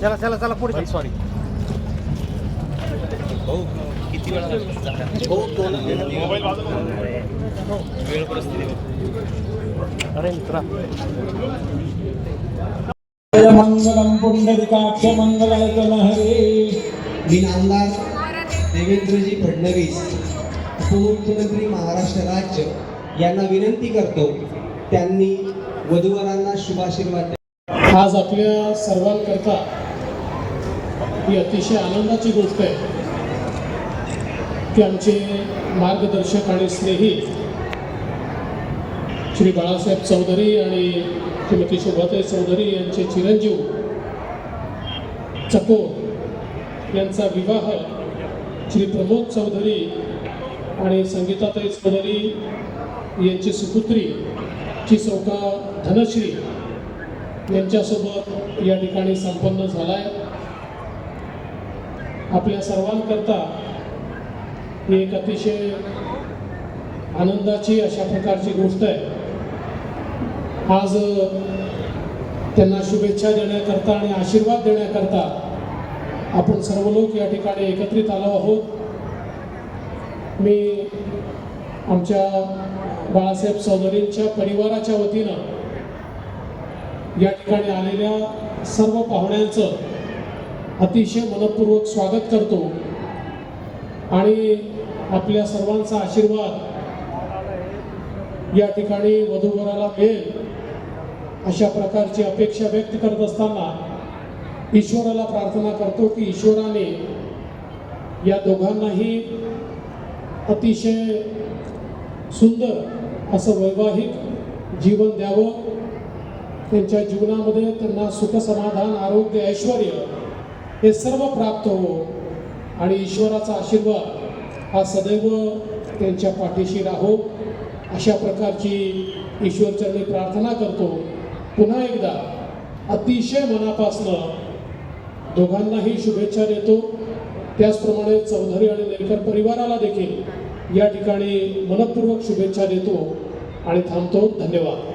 चला चला चला पुढे. सॉरी किती वेळा वेळ परिस्थिती अरे मित्रा मंगलम पुंडरिकाक्ष मंगलहरे मी नामदार देवेंद्रजी फडणवीस उपमुख्यमंत्री महाराष्ट्र राज्य यांना विनंती करतो त्यांनी वधूवरांना शुभाशीर्वाद आज आपल्या सर्वांकरता ही अतिशय आनंदाची गोष्ट आहे की आमचे मार्गदर्शक आणि स्नेही श्री बाळासाहेब चौधरी आणि श्रीमती शोभाताई चौधरी यांचे चिरंजीव चकोर यांचा विवाह श्री प्रमोद चौधरी आणि संगीताताई चौधरी यांची सुपुत्री ची चौका धनश्री यांच्यासोबत या ठिकाणी संपन्न झाला आहे आपल्या सर्वांकरता ही एक अतिशय आनंदाची अशा प्रकारची गोष्ट आहे. आज त्यांना शुभेच्छा देण्याकरता आणि आशीर्वाद देण्याकरता आपण सर्व लोक या ठिकाणी एकत्रित आलो आहोत. मी आमच्या बाळासाहेब चौधरींच्या परिवाराच्या वतीनं या ठिकाणी आलेल्या सर्व पाहुण्यांचं अतिशय मनपूर्वक स्वागत करतो. आणि आपल्या सर्वांचा आशीर्वाद या ठिकाणी वधूवराला मिळेल अशा प्रकारची अपेक्षा व्यक्त करत असताना ईश्वराला प्रार्थना करतो की ईश्वराने या दोघांनाही अतिशय सुंदर असं वैवाहिक जीवन द्यावं. त्यांच्या जीवनामध्ये त्यांना सुख समाधान आरोग्य ऐश्वर हे सर्व प्राप्त हो. आणि ईश्वराचा आशीर्वाद हा सदैव त्यांच्या पाठीशी राहो. अशा प्रकारची ईश्वरचरणी प्रार्थना करतो. पुन्हा एकदा अतिशय मनापासनं दोघांनाही शुभेच्छा देतो. त्याचप्रमाणे चौधरी आणि नेरकर परिवाराला देखील या ठिकाणी मनपूर्वक शुभेच्छा देतो आणि थांबतो. धन्यवाद.